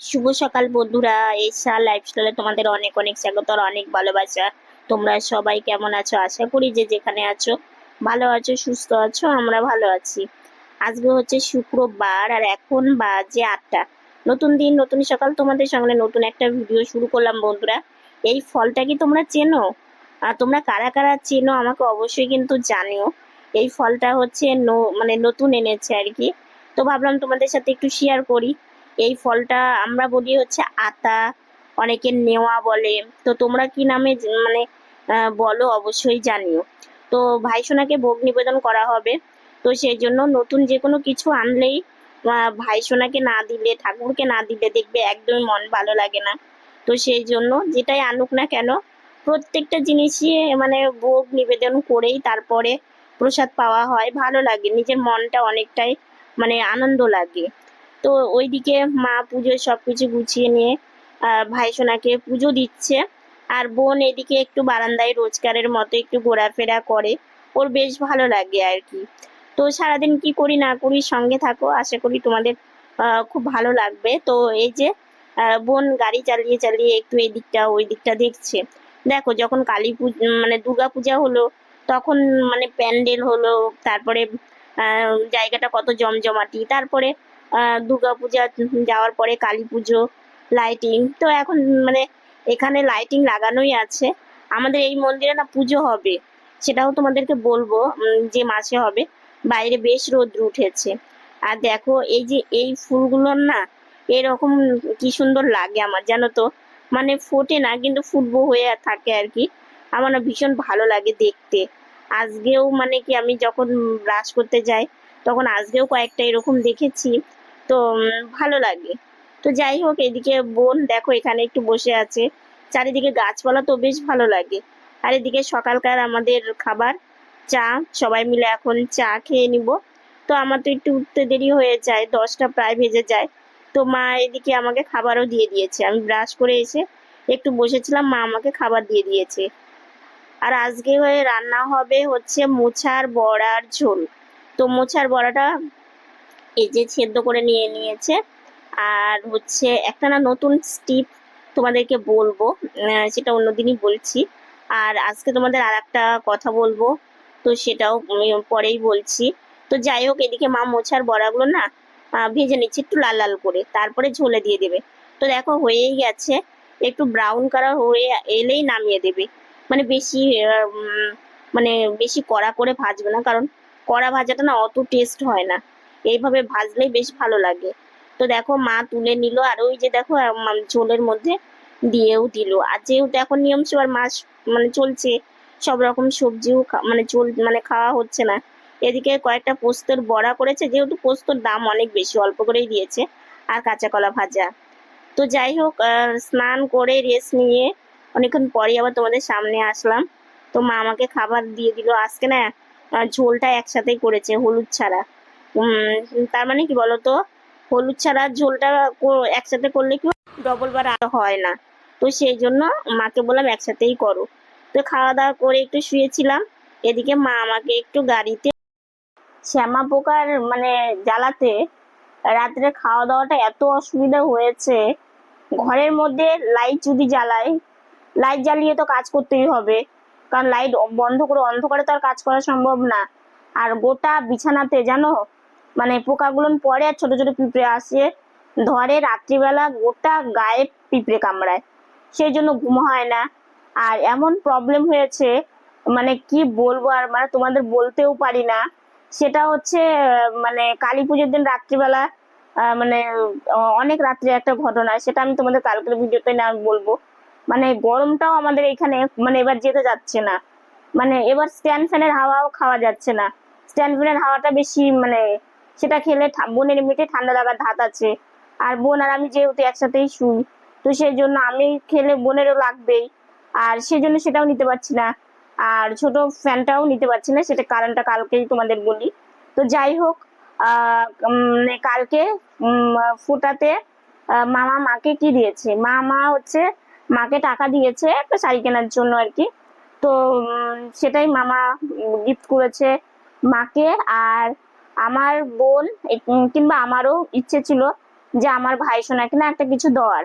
শুভ সকাল বন্ধুরা এসা লাইফস্টাইলে তোমাদের অনেক অনেক স্বাগত আর অনেক ভালোবাসা। তোমরা সবাই কেমন আছো? আশা করি যে যেখানে আছো, ভালো আছো, সুস্থ আছো, আমরা ভালো আছি। আজকে হচ্ছে শুক্রবার আর এখন বাজে আটটা। নতুন দিন, নতুন সকাল, তোমাদের সঙ্গে নতুন একটা ভিডিও শুরু করলাম বন্ধুরা। এই ফলটা কি তোমরা চেনো? আর তোমরা কারা কারা চেনো আমাকে অবশ্যই কিন্তু জানিও। এই ফলটা হচ্ছে মানে নতুন এনেছে আর কি। তো ভাবলাম তোমাদের সাথে একটু শেয়ার করি। এই ফলটা আমরা বলি হচ্ছে আতা, অনেকে নেওয়া বলে। তো তোমরা কি নামে মানে বলো, অবশ্যই জানিও। তো ভাই সোনাকে ভোগ নিবেদন করা হবে। তো সেই জন্য নতুন যে কোনো কিছু আনলেই ভাই সোনাকে না দিলে, ঠাকুরকে না দিলে দেখবে একদমই মন ভালো লাগে না। তো সেই জন্য যেটাই আনুক না কেন, প্রত্যেকটা জিনিসই মানে ভোগ নিবেদন করেই তারপরে প্রসাদ পাওয়া হয়। ভালো লাগে, নিজের মনটা অনেকটাই মানে আনন্দ লাগে। তো ওইদিকে মা পুজো সবকিছু গুছিয়ে নিয়ে ভাই সোনাকে পুজো দিচ্ছে। আর বোন এদিকে একটু বারান্দায় রোজগারের মতো একটু ঘোরাফেরা করে। ওর বেশ ভালো লাগে আর কি। তো সারাদিন কি করি না করি সঙ্গে থাকো, আশা করি তোমাদের খুব ভালো লাগবে। তো এই যে বোন গাড়ি চালিয়ে চালিয়ে একটু এই দিকটা ওই দিকটা দেখছে। দেখো যখন কালী মানে দুর্গা পূজা হলো, তখন মানে প্যান্ডেল হলো, তারপরে জায়গাটা কত জমজমাটি, তারপরে দুর্গাপূজা যাওয়ার পরে কালী পুজো লাইটিং তো এখন মানে এখানে লাইটিং লাগানোই আছে। আমাদের এই মন্দিরে না পুজো হবে, সেটাও তোমাদেরকে বলব যে মাসে হবে। বাইরে বেশ রোদ্র উঠেছে। আর দেখো, এই যে এই ফুলগুলোর না, এরকম কি সুন্দর লাগে আমার, জানো তো? মানে ফোটে না, কিন্তু ফুটবো হয়ে থাকে আর কি। আমার না ভীষণ ভালো লাগে দেখতে। আজকেও মানে কি আমি যখন ব্রাশ করতে যাই, তখন আজকেও কয়েকটা এরকম দেখেছি। তো ভালো লাগে। তো যাই হোক, এদিকে বোন দেখো এখানে একটু বসে আছে। চারিদিকে গাছপালা তো বেশ ভালো লাগে। আর এদিকে সকালকার আমাদের খাবার, চা, সবাই মিলে এখন চা খেয়ে নিব। তো আমার তো একটু উঠতে দেরি হয়ে যায়, দশটা প্রায় ভেজে যায়। তো মা এদিকে আমাকে খাবারও দিয়ে দিয়েছে। আমি ব্রাশ করে এসে একটু বসেছিলাম, মা আমাকে খাবার দিয়ে দিয়েছে। আর আজকে হয়ে রান্না হবে হচ্ছে মোছার বড়ার ঝোল। তো মোছার বড়াটা এই যে সেদ্ধ করে নিয়ে নিয়েছে। আর হচ্ছে একটা না নতুন স্টিপ তোমাদেরকে বলব সেটা অন্যদিনই বলছি। আর আজকে তোমাদের আর একটা কথা বলব, তো সেটাও পরেই বলছি। তো যাই হোক, এদিকে মা মোছার বড়াগুলো না ভেজে নিচ্ছে একটু লাল লাল করে, তারপরে ঝোলে দিয়ে দেবে। তো দেখো হয়েই গেছে, একটু ব্রাউন কালার হয়ে এলেই নামিয়ে দেবে। মানে বেশি মানে বেশি কড়া করে ভাজবে না, কারণ কড়া ভাজাটা না অত টেস্ট হয় না। এইভাবে ভাজলেই বেশ ভালো লাগে। তো দেখো মা তুলে নিল আর ওই যে দেখো ঝোলের মধ্যে দিয়েও দিল। আর যেহেতু এখন নিয়ম আর মাছ মানে চলছে, সব রকম সবজিও মানে চল মানে খাওয়া হচ্ছে না। এদিকে কয়েকটা পোস্তর বড়া করেছে, যেহেতু পোস্তর দাম অনেক বেশি, অল্প করেই দিয়েছে, আর কাঁচা কলা ভাজা। তো যাই হোক স্নান করে রেস্ট নিয়ে অনেকক্ষণ পরে আবার তোমাদের সামনে আসলাম। তো মা আমাকে খাবার দিয়ে দিল। আজকে না ঝোলটা একসাথেই করেছে, হলুদ ছাড়া। তার মানে কি বলতো? হলুদ ছাড়া ঝোলটা একসাথে করলে কি ডবল বার হয় না। তো সেই জন্য মাকে বললাম একসাথেই করো। তো খাওয়া দাওয়া করে একটু শুয়েছিলাম। এদিকে মা আমাকে একটু গাড়িতে শ্যামা পোকার মানে জ্বালাতে রাত্রে খাওয়া দাওয়াটা এত অসুবিধা হয়েছে। ঘরের মধ্যে লাইট যদি জ্বালায় লাইট জ্বালিয়ে তো কাজ করতেই হবে। কারণ লাইট বন্ধ করে অন্ধকারে তো আর কাজ করা সম্ভব না। আর গোটা বিছানাতে জানো মানে পোকাগুলো পড়ে আর ছোট ছোট পিঁপড়ে আসে। ধরে রাত্রিবেলা গোটা গায়ে পিঁপড়ে কামড়ায়। সেই জন্য ঘুম হয় না। আর এমন প্রবলেম হয়েছে মানে কি বলব আর মানে তোমাদের বলতেও পারি না। সেটা হচ্ছে মানে কালী পুজোর দিন রাত্রিবেলা মানে অনেক রাত্রে একটা ঘটনা, সেটা আমি তোমাদের কালকের ভিডিওতে না বলব। মানে গরমটাও আমাদের এখানে মানে এবার যেতে যাচ্ছে না। মানে এবার স্ট্যান্ড ফ্যানের হাওয়াও খাওয়া যাচ্ছে না। স্ট্যান্ড ফ্যানের হাওয়াটা বেশি মানে সেটা খেলে বোনের এমনিতে ঠান্ডা লাগার ধাত আছে। আর বোন আর আমি যেহেতু একসাথেই শুই, তো সেই জন্য আমি খেলে বোনেরও লাগবেই। আর সেই জন্য সেটাও নিতে পারছি না। আর ছোট ফ্যানটাও নিতে পারছি না, সেটা কারণটা কালকেই তোমাদের বলি। তো যাই হোক কালকে ফুটাতে মামা মাকে কি দিয়েছে? মামা হচ্ছে মাকে টাকা দিয়েছে একটা শাড়ি কেনার জন্য আর কি। তো সেটাই মামা গিফট করেছে মাকে। আর আমার বোন কিংবা আমারও ইচ্ছে ছিল যে আমার ভাই সোনাকে না একটা কিছু দেওয়ার।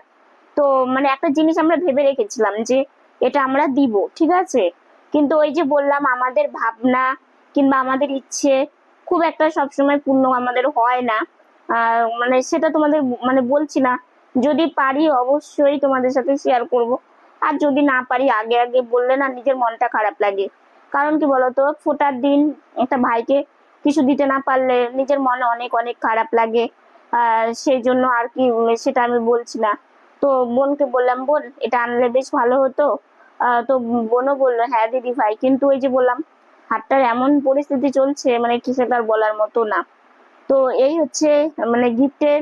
তো মানে একটা জিনিস আমরা ভেবে রেখেছিলাম যে এটা আমরা দিব, ঠিক আছে? কিন্তু ওই যে বললাম আমাদের ভাবনা কিংবা আমাদের ইচ্ছে খুব একটা সবসময় পূর্ণ আমাদের হয় না। মানে সেটা তোমাদের মানে বলছি না। যদি পারি অবশ্যই তোমাদের সাথে শেয়ার করব। আর যদি না পারি, আগে আগে বললে না নিজের মনটা খারাপ লাগে। কারণ কি বলতো, ফোটার দিন একটা ভাইকে কিছু দিতে না পারলে নিজের মনে অনেক অনেক খারাপ লাগে। সেই জন্য আর কি সেটা আমি বলছি না। তো বোনকে বললাম, বোন, এটা আনলে বেশ ভালো হতো। তো বোনও বলল হ্যাঁ দিদি ভাই। কিন্তু ওই যে বললাম হাটটার এমন পরিস্থিতি চলছে মানে কি সেটা বলার মতো না। তো এই হচ্ছে মানে গিফটের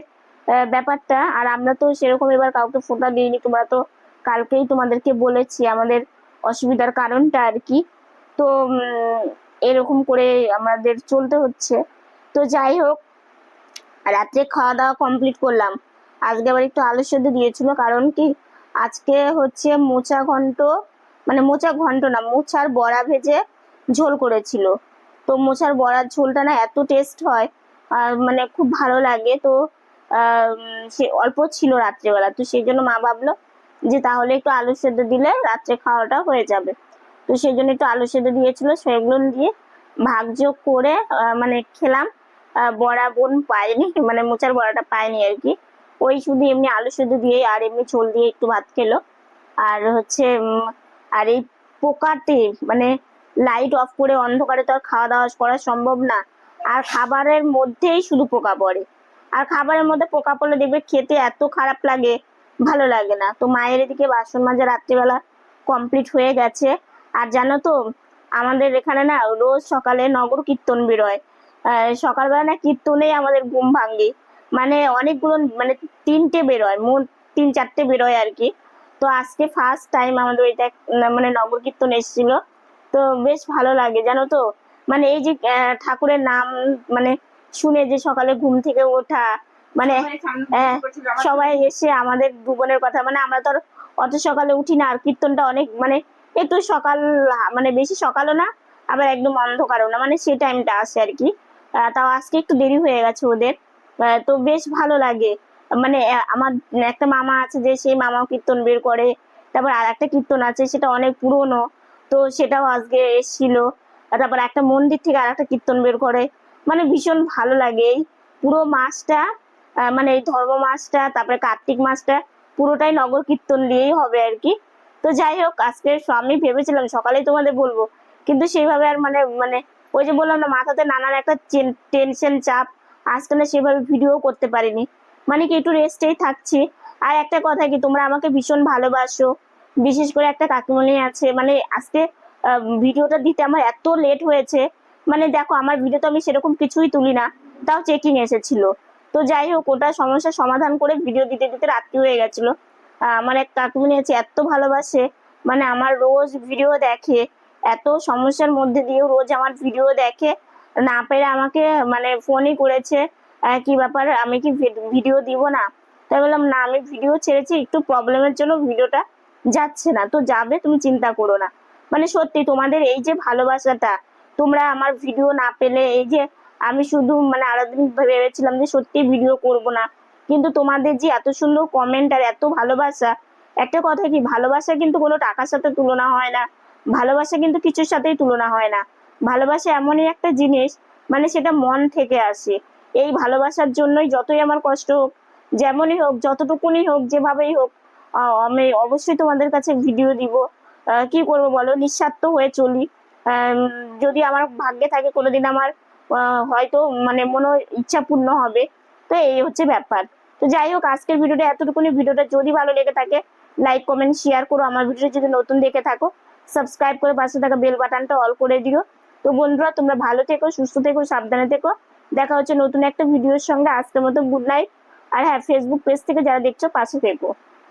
ব্যাপারটা। আর আমরা তো সেরকম এবার কাউকে ফোটা দিইনি, তোমরা তো কালকেই তোমাদেরকে বলেছি আমাদের অসুবিধার কারণটা আর কি। তো এরকম করে আমাদের চলতে হচ্ছে। তো যাই হোক, রাত্রে খাওয়া দাওয়া কমপ্লিট করলাম। আজকে আবার একটু আলু সেদ্ধ দিয়েছিল, কারণ কি আজকে হচ্ছে মোচা ঘন্ট মানে মোচা ঘন্ট না, মোচার বড়া ভেজে ঝোল করেছিল। তো মোচার বড়ার ঝোলটা না এত টেস্ট হয়, আর মানে খুব ভালো লাগে। তো সে অল্প ছিল রাত্রেবেলা, তো সেই জন্য মা ভাবলো যে তাহলে একটু আলু সেদ্ধ দিলে রাত্রে খাওয়াটা হয়ে যাবে। তো সেই জন্য একটু আলু সেদ্ধ দিয়েছিল সেগুলো দিয়ে ভাগযোগ করে মানে খেলাম। বড়া বোন পায়নি মানে মোচার বড়াটা পায়নি আর কি। ওই শুধু এমনি আলু সেদ্ধ দিয়ে আর এমনি ঝোল দিয়ে একটু ভাত খেলো। আর হচ্ছে আর এই পোকাতে মানে লাইট অফ করে অন্ধকারে তো আর খাওয়া দাওয়া করা সম্ভব না। আর খাবারের মধ্যেই শুধু পোকা পড়ে। আর খাবারের মধ্যে পোকা পড়লে দেখবে খেতে এত খারাপ লাগে, ভালো লাগে না। তো মায়ের এদিকে বাসন মাজা রাত্রিবেলা কমপ্লিট হয়ে গেছে। আর জানো তো আমাদের এখানে না রোজ সকালে নগর কীর্তন বেরোয়। সকালবেলা না কীর্তনেই আমাদের ঘুম ভাঙে মানে অনেকগুলো মানে তিনটে বেরোয় মোট তিন চারটে বেরোয় আর কি। তো আজকে ফার্স্ট টাইম আমাদের ওইটা মানে নগর কীর্তন এসেছিল। তো বেশ ভালো লাগে জানো তো। মানে এই যে ঠাকুরের নাম মানে শুনে যে সকালে ঘুম থেকে ওঠা মানে হ্যাঁ, সবাই এসে আমাদের দু বোনের কথা মানে আমরা তো আর অত সকালে উঠি না আর কীর্তনটা অনেক মানে একটু সকাল মানে বেশি সকালও না, আবার একদম অন্ধকারও না মানে সেই টাইমটা আসে আর কি তাও আজকে একটু দেরি হয়ে গেছে ওদের। তো বেশ ভালো লাগে। মানে আমার একটা মামা আছে যে সেই মামাও কীর্তন বের করে। তারপর আর একটা কীর্তন আছে, সেটা অনেক পুরনো। তো সেটাও আজকে এসেছিল। তারপর একটা মন্দির থেকে আর একটা কীর্তন বের করে। মানে ভীষণ ভালো লাগে। এই পুরো মাসটা মানে এই ধর্ম মাসটা, তারপরে কার্তিক মাসটা, পুরোটাই নগর কীর্তন দিয়েই হবে আর কি তো যাই হোক, আজকে আমি ভেবেছিলাম সকালেই তোমাদের বলব। কিন্তু সেইভাবে আর মানে মানে ওই যে বললাম না, মাথাতে নানান একটা টেনশন চাপ। আজকে না সেভাবে ভিডিও করতে পারিনি। মানে কি, একটু রেস্টেই থাকছি। আর একটা কথা কি, তোমরা আমাকে ভীষণ ভালোবাসো। বিশেষ করে একটা কাকিমণি আছে। মানে আজকে ভিডিওটা দিতে আমার এত লেট হয়েছে। মানে দেখো, আমার ভিডিও তো আমি সেরকম কিছুই তুলি না। তাও চেকিং এসেছিল। তো যাই হোক, ওটা সমস্যার সমাধান করে ভিডিও দিতে দিতে রাত্রি হয়ে গেছিল। আমার এক কাকিমণি আছে এত ভালোবাসে মানে আমার রোজ ভিডিও দেখে, এত সমস্যার মধ্যে দিয়েও রোজ আমার ভিডিও দেখে, না পেরে আমাকে মানে ফোনই করেছে কি ব্যাপার, আমি কি ভিডিও দিব না? তাই বললাম, না, আমি ভিডিও ছেড়েছি, একটু প্রবলেমের জন্য ভিডিওটা যাচ্ছে না, তো যাবে, তুমি চিন্তা করো না। মানে সত্যি, তোমাদের এই যে ভালোবাসাটা, তোমরা আমার ভিডিও না পেলে, এই যে আমি শুধু মানে আরও দিন ভেবেছিলাম যে সত্যি ভিডিও করব না কিন্তু তোমাদের যে এত সুন্দর কমেন্ট আর এত ভালোবাসা, একটা কথা কি, ভালোবাসা কিন্তু কোনো টাকার সাথে তুলনা হয় না। ভালোবাসা কিন্তু কিছুর সাথেই তুলনা হয় না। ভালোবাসা এমনই একটা জিনিস মানে সেটা মন থেকে আসে। এই ভালোবাসার জন্যই যতই আমার কষ্ট হোক, যেমনই হোক, যতটুকুনি হোক, যেভাবেই হোক আমি অবশ্যই তোমাদের কাছে ভিডিও দিব। কি করব বলো? নিঃস্বার্থ হয়ে চলি। যদি আমার ভাগ্যে থাকে, কোনোদিন আমার হয়তো মানে মনে ইচ্ছা পূর্ণ হবে। তো এই হচ্ছে ব্যাপার। তো যাই হোক, আজকের ভিডিওটা এতটুকুনি। ভিডিওটা যদি ভালো লেগে থাকে লাইক কমেন্ট শেয়ার করো। আমার ভিডিও যদি নতুন দেখে থাকো সাবস্ক্রাইব করে পাশে থাকা বেল বাটনটা অল করে দিও। তো বন্ধুরা, তোমরা ভালো থেকো, সুস্থ থেকো, সাবধানে থেকো। দেখা হচ্ছে নতুন একটা ভিডিওর সঙ্গে। আজকের মতো গুড নাইট আর হ্যাঁ ফেসবুক পেজ থেকে যারা দেখছ, পাশে থেকো।